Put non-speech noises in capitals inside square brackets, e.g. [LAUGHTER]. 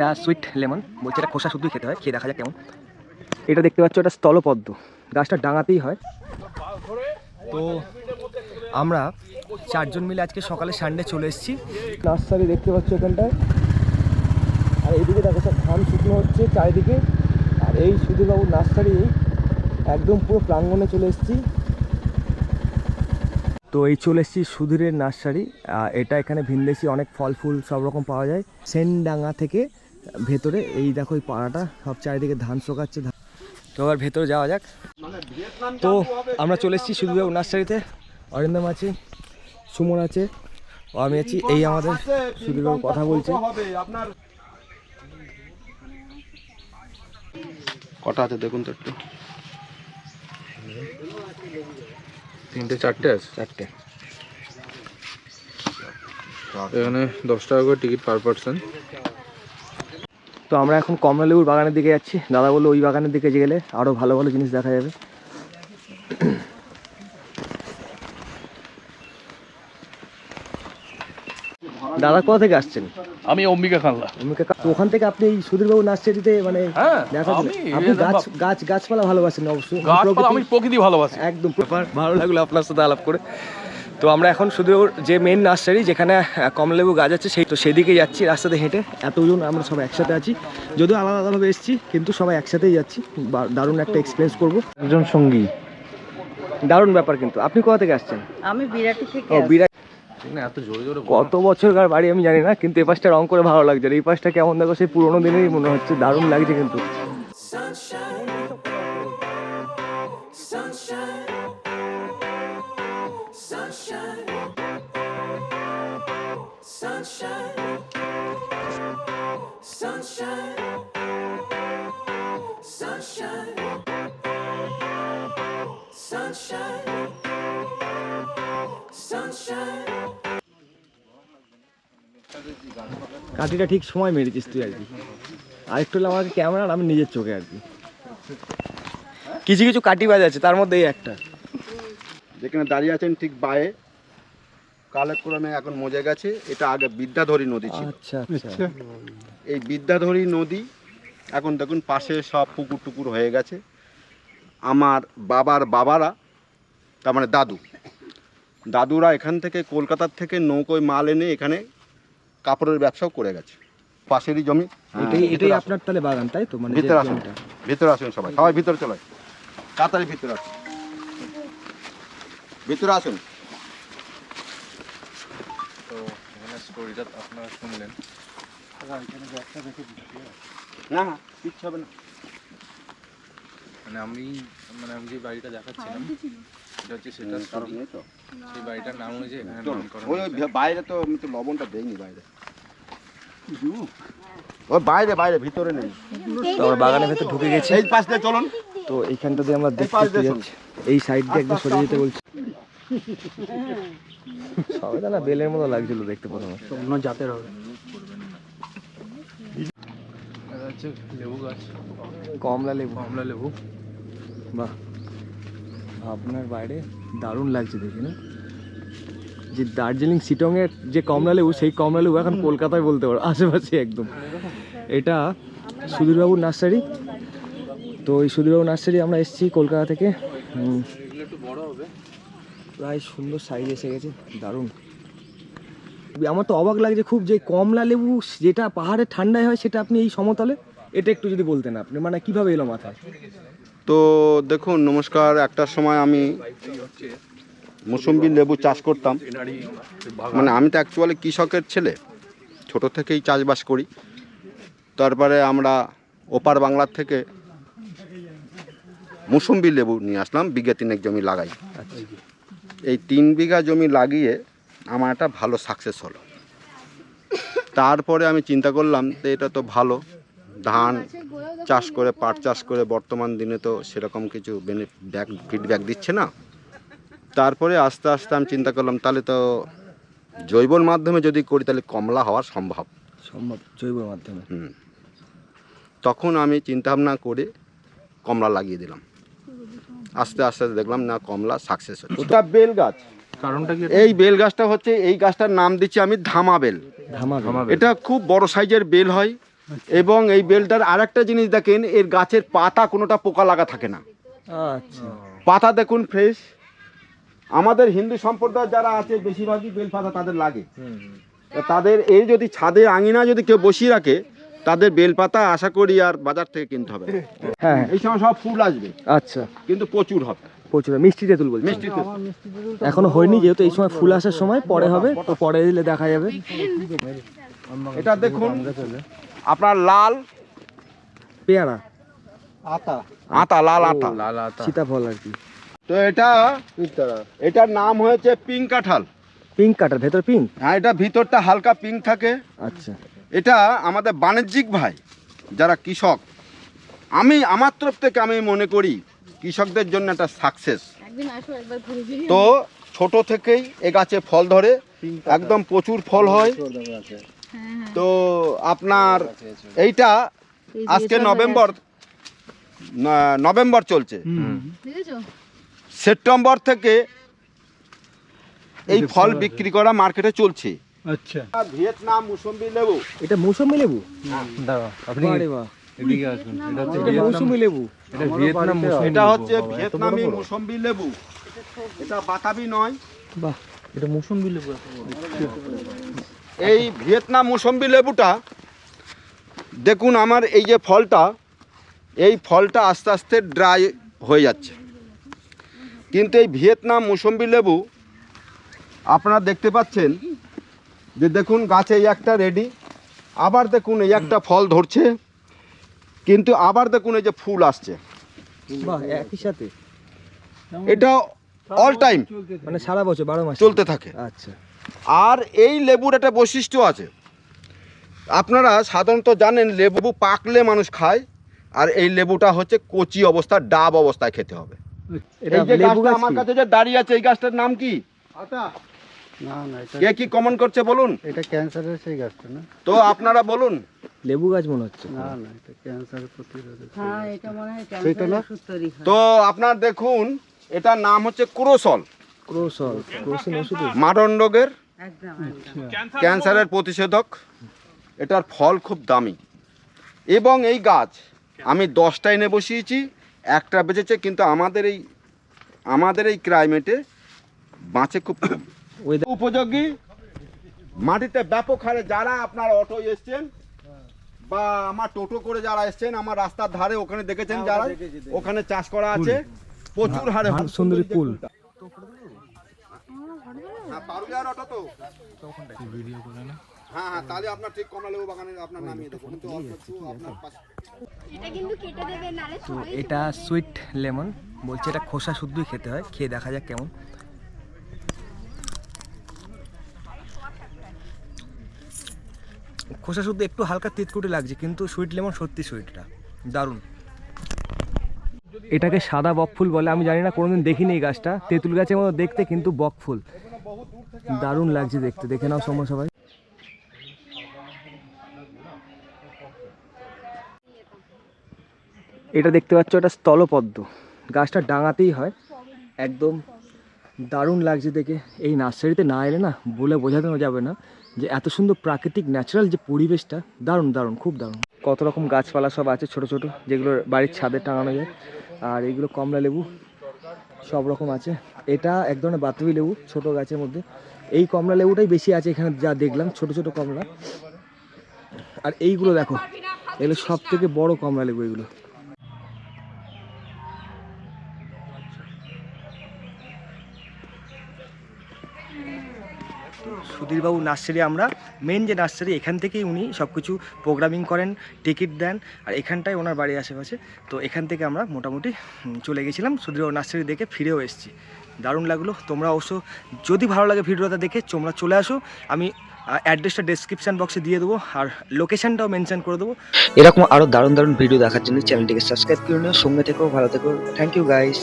এটা sweet lemon বলছে এটা খোসা শুধুই খেতে হয়, খেয়ে দেখা যাক কেমন। এটা দেখতে পাচ্ছ, এটা স্থলপদ্ম। গাছটা ডাঙাতেই হয়। তো আমরা চারজন মিলে আজকে সকালে সানডে চলে এসেছি। নার্সারি দেখতে পাচ্ছ এখানটায়। আর এইদিকে দেখো সব ধান শুকনো হচ্ছে চারিদিকে। আর এই সুধীরবাবুর নার্সারি একদম পুরো প্রাঙ্গণে চলে এসেছি। তো এই চলে এসেছি সুধীরের নার্সারি। এটা এখানে ভিনদেশি অনেক ফল ফুল সব রকম পাওয়া যায়। সেনডাঙ্গা থেকে ভেতরে এই দেখো এই পাড়াটা সব চারিদিকে ধান শোকাচ্ছে ধান- তো এবার ভেতরে যাওয়া যাক। তো আমরা চলে এসেছি সুধীরবাবু নার্সারিতে অরিন্দম আছে সুমন আছে ও আমি আছি এই আমাদের সুধীরবাবু কথা বলছে। কটা আছে দেখুন তো একটু। তিনটে চারটে আছে? চারটে। এখানে দশ টাকা করে টিকিট পার পার্সন। তো আমরা এখন কমলালেবুর বাগানের দিকে যাচ্ছি। দাদা বলল ওই বাগানের দিকে গেলে আরও ভালো ভালো জিনিস দেখা যাবে। দাদা কোথা থেকে আসছেন? আমি অম্বিকা খানলা। অমিকা কা- তো ওখান থেকে আপনি এই সুধীরবাবু নার্সারিতে মানে হ্যাঁ, দেখা আমি আপনি গাছ গাছ গাছপালা ভালোবাসেন অবশ্যই গাছপালা আমি প্রকৃতি ভালোবাসি। একদম। ভালো লাগল আপনার সাথে আলাপ করে। তো আমরা এখন শুধু যে মেন নার্সারি যেখানে আহ, কমলালেবু গাছ আছে সেই তো সেদিকে যাচ্ছি রাস্তাতে হেঁটে। এতজন আমরা সবাই একসাথে আছি। যদিও আলাদা আলাদাভাবে এসেছি কিন্তু সবাই একসাথেই যাচ্ছি। দারুণ একটা এক্সপিরিয়েন্স করব। একজন সঙ্গী। দারুণ ব্যাপার কিন্তু। আপনি কোথা থেকে আসছেন? আমি বিরাটি থেকে ও বিরাট এত জোরে জোরে কত বছরকার বাড়ি আমি জানি না কিন্তু এই পাশটা রং করে ভালো লাগছে। আর এই পাশটা কেমন দেখো সেই পুরোনো দিনেরই মনে হচ্ছে দারুণ লাগছে কিন্তু। কাঠিটা ঠিক সময় মেরেছিস তুই আর কি। আরেকটু হলে আমাকে ক্যামেরা আর আমি নিজের চোখে আর কি। কিছু কিছু কাটি বাজ আছে তার মধ্যে এই একটা। যেখানে দাঁড়িয়ে আছেন ঠিক বায়ে। কালেক্রমে এখন মজে গেছে। এটা আগে বিদ্যাধরী নদী ছিল। আচ্ছা আচ্ছা। এই বিদ্যাধরী নদী এখন দেখুন পাশে সব পুকুর টুকুর হয়ে গেছে। আমার বাবার বাবারা তার মানে দাদু দাদুরা এখান থেকে কলকাতার থেকে নৌকোয় মাল এনে এখানে কাপড়ের ব্যবসাও করে গেছে। পাশেরই জমি। এটাই এটাই আপনার তাহলে বাগান তাই তো? মানে ভিতরে আসুন ভিতরে আসুন সবাই। সবাই ভিতরে চলে। তাড়াতাড়ি ভিতরে আসুন। ভিতরে আসুন তো এখানে স্টোরিটা আপনারা শুনলেন। না না। কিচ্ছু হবে না। মানে আমি মানে আমি যে বাড়িটা দেখাচ্ছিলাম এটা হচ্ছে সেটা কারণ নেই তো। সেই বাড়িটার নাম হয়েছে এখানে নামকরণ ওই ওই হয়েছে। ভে- বাইরে তো আমি তো লবণটা দেইনি বাইরে। ওই বাইরে বাইরে ভিতরে নেই। তো আমরা বাগানের ভেতর ঢুকে গেছি। এই পাশ দিয়ে চলুন। তো এইখানটা দিয়ে আমরা দেখতে যাচ্ছি। এই সাইড দিয়ে একদম সরে যেতে বলছি। [LAUGHS] সবাই না বেলের মতো লাগছিল দেখতে প্রথমে। অন্য জাতের হবে। লেবু গাছ কমলা লেবু। কমলা লেবু। বাহ। ভাবনার বাইরে দারুণ লাগছে দেখি না? যে দার্জিলিং শিটংয়ের যে কমলা লেবু সেই কমলা লেবু এখন কলকাতায় বলতে পারো আশেপাশে একদম। এটা সুধীরবাবুর নার্সারি। তো এই সুধীরবাবু নার্সারি আমরা এসেছি কলকাতা থেকে। প্রায় সুন্দর সাইজ এসে গেছে দারুণ। আমার তো অবাক লাগছে খুব যে কমলা লেবু যেটা পাহাড়ে ঠান্ডায় হয় সেটা আপনি এই সমতলে এটা একটু যদি বলতেন আপনি মানে কীভাবে এলো মাথায়? তো দেখুন নমস্কার একটা সময় আমি মুসম্বি লেবু চাষ করতাম। মানে আমি তো অ্যাকচুয়ালি কৃষকের ছেলে ছোট থেকেই চাষবাস করি। তারপরে আমরা ওপার বাংলার থেকে মুসম্বি লেবু নিয়ে আসলাম বিঘা তিনেক জমি লাগাই। এই তিন বিঘা জমি লাগিয়ে আমার একটা ভালো সাকসেস হলো। তারপরে আমি চিন্তা করলাম যে এটা তো ভালো ধান চাষ করে পাট চাষ করে বর্তমান দিনে তো সেরকম কিছু ব্যাক ফিডব্যাক দিচ্ছে না। তারপরে আস্তে আস্তে আমি চিন্তা করলাম তাহলে তো জৈবর মাধ্যমে যদি করি তাহলে কমলা হওয়া সম্ভব। সম্ভব জৈবর মাধ্যমে। হুম। তখন আমি চিন্তাভাবনা করে কমলা লাগিয়ে দিলাম। আস্তে আস্তে দেখলাম না কমলা সাকসেস হচ্ছে। ওটা বেল গাছ। কারণটা কি এই বেল গাছটা হচ্ছে এই গাছটার নাম দিচ্ছি আমি ধামা বেল। ধামা ধামা বেল। এটা খুব বড় সাইজের বেল হয় এবং এই বেলটার আর একটা জিনিস দেখেন এর গাছের পাতা কোনোটা পোকা লাগা থাকে না। আচ্ছা। পাতা দেখুন ফ্রেশ আমাদের হিন্দু সম্প্রদায় যারা আছে বেশিরভাগই বেল পাতা তাদের লাগে। তাদের এই যদি ছাদে আঙিনা যদি কেউ বসিয়ে রাখে তাদের বেলপাতা আশা করি আর বাজার থেকে কিনতে হবে। হ্যাঁ হ্যাঁ। এই সময় সব ফুল আসবে। আচ্ছা। কিন্তু প্রচুর হবে। প্রচুর মিষ্টি তেঁতুল বলছি মিষ্টি তো এখনও হয়নি যেহেতু এই সময় ফুল আসার সময় পরে হবে তো পরে দিলে দেখা যাবে। এটা দেখুন আপনার লাল পেয়ারা। আতা। লাল আতা। লাল আতা। সীতাফল আর কি। তো এটা এটার নাম হয়েছে পিঙ্ক কাঁঠাল পিঙ্ক কাটার ভেতর পিঙ্ক হ্যাঁ এটা ভিতরটা হালকা পিঙ্ক থাকে। আচ্ছা। এটা আমাদের বাণিজ্যিক ভাই যারা কৃষক। আমি আমার তরফ থেকে আমি মনে করি কৃষকদের জন্য একটা সাকসেস একদিন আসো একবার ঘুরে যাই তো ছোট থেকেই এ গাছে ফল ধরে একদম প্রচুর ফল হয়। তো আপনার এইটা আজকে নভেম্বর নভেম্বর চলছে। সেপ্টেম্বর থেকে এই ফল বিক্রি করা মার্কেটে চলছে। আচ্ছা। ভিয়েতনাম মুসম্বি লেবু। এটা মৌসুমি লেবু? দাঁড়াও আপনি এদিকে আসুন। এটা হচ্ছে মৌসুমি লেবু। এটা ভিয়েতনাম এটা হচ্ছে ভিয়েতনামি মুসম্বি লেবু। এটা বাতাবি নয়। বাহ এটা মৌসুমী লেবু এই ভিয়েতনাম মুসম্বি লেবুটা দেখুন আমার এই যে ফলটা এই ফলটা আস্তে আস্তে ড্রাই হয়ে যাচ্ছে। কিন্তু এই ভিয়েতনাম মুসম্বি লেবু আপনারা দেখতে পাচ্ছেন যে দেখুন গাছে এই একটা রেডি আবার দেখুন এই একটা ফল ধরছে কিন্তু আবার দেখুন এই যে ফুল আসছে। বাহ একই সাথে। এটা অল টাইম মানে সারা বছর বারো মাস চলতে থাকে। আচ্ছা। আর এই লেবুর একটা বৈশিষ্ট্য আছে। আপনারা সাধারণত জানেন লেবু পাকলে মানুষ খায় আর এই লেবুটা হচ্ছে কচি অবস্থা ডাব অবস্থায় খেতে হবে। এটা এই যে লেবু গাছটা আমার কাছে যে দাঁড়িয়ে আছে এই গাছটার নাম কি? না না এটা কে কি কমেন্ট করছে বলুন? এটা ক্যান্সারের সেই গাছটা না? তো আপনারা বলুন। লেবু গাছ মনে হচ্ছে। না না এটা ক্যান্সারের প্রতিরোধক হ্যাঁ এটা মনে হয় ক্যান্সারের ওষুধ তৈরি হয়। তো আপনার দেখুন এটার নাম হচ্ছে ক্রোসল। ক্রোসল ক্রোসিন ওষুধ মারণ রোগের একদম ক্যান্সারের প্রতিষেধক। এটার ফল খুব দামি। এবং এই গাছ আমি দশটা এনে বসিয়েছি একটা বেঁচেছে কিন্তু আমাদের এই আমাদের এই ক্লাইমেটে বাঁচে খুব কম। উপযোগী। মাটিতে ব্যাপক হারে যারা আপনার অটো এসছেন বা আমার টোটো করে যারা এসছেন আমার রাস্তার ধারে ওখানে দেখেছেন যারা ওখানে চাষ করা আছে। প্রচুর হারে সুন্দরী ফুল। হ্যাঁ, পারুলিয়ার অটো তো। হ্যাঁ হ্যাঁ তাহলে আপনার ঠিক কমলা লেবু আপনার নামিয়ে দেবো কিন্তু অল্প একটু আপনার এটা কিন্তু কেটে দেবে নালে তো এটা সুইট লেমন। বলছে এটা খোসা শুদ্ধই খেতে হয়। খেয়ে দেখা যাক কেমন। খোসা শুদ্ধ একটু হালকা তিতকুটি লাগছে, কিন্তু সুইট লেমন সত্যি সুইটটা দারুণ। এটাকে সাদা বক ফুল বলে, আমি জানি না, কোনোদিন দেখিনি এই গাছটা। তেঁতুল গাছের মতো দেখতে, কিন্তু বক ফুল। দারুণ লাগছে দেখতে। দেখে নাও সময় সবাই। এটা দেখতে পাচ্ছ, এটা স্থলপদ্ম। গাছটা ডাঙাতেই হয়, একদম দারুণ লাগছে দেখে। এই নার্সারিতে না এলে না বলে বোঝাতে যাবে না যে এত সুন্দর প্রাকৃতিক ন্যাচারাল যে পরিবেশটা, দারুণ দারুণ, খুব দারুণ। কত রকম গাছপালা সব আছে ছোট ছোট, যেগুলো বাড়ির ছাদে টাঙানো যায়। আর এগুলো কমলা লেবু, সব রকম আছে। এটা এক ধরনের বাতাবি লেবু, ছোট গাছের মধ্যে। এই কমলা লেবুটাই বেশি আছে এখানে যা দেখলাম, ছোট ছোট কমলা। আর এইগুলো দেখো, এগুলো সব থেকে বড় কমলা লেবু এগুলো। সুধীরবাবু নার্সারি, আমরা মেন যে নার্সারি, এখান থেকেই উনি সব কিছু প্রোগ্রামিং করেন টিকিট দেন, আর এখানটায় ওনার বাড়ির আশেপাশে। তো এখান থেকে আমরা মোটামুটি চলে গেছিলাম। সুধীরবাবু নার্সারি দেখে ফিরেও এসেছি। দারুণ লাগল। তোমরা অবশ্য যদি ভালো লাগে ভিডিওটা দেখে, তোমরা চলে আসো। আমি অ্যাড্রেসটা ডেসক্রিপশন বক্সে দিয়ে দেবো, আর লোকেশনটাও মেনশন করে দেবো। এরকম আরও দারুণ দারুণ ভিডিও দেখার জন্য চ্যানেলটিকে সাবস্ক্রাইব করে নিও। সঙ্গে থেকেও ভালো থেকো। Thank you guys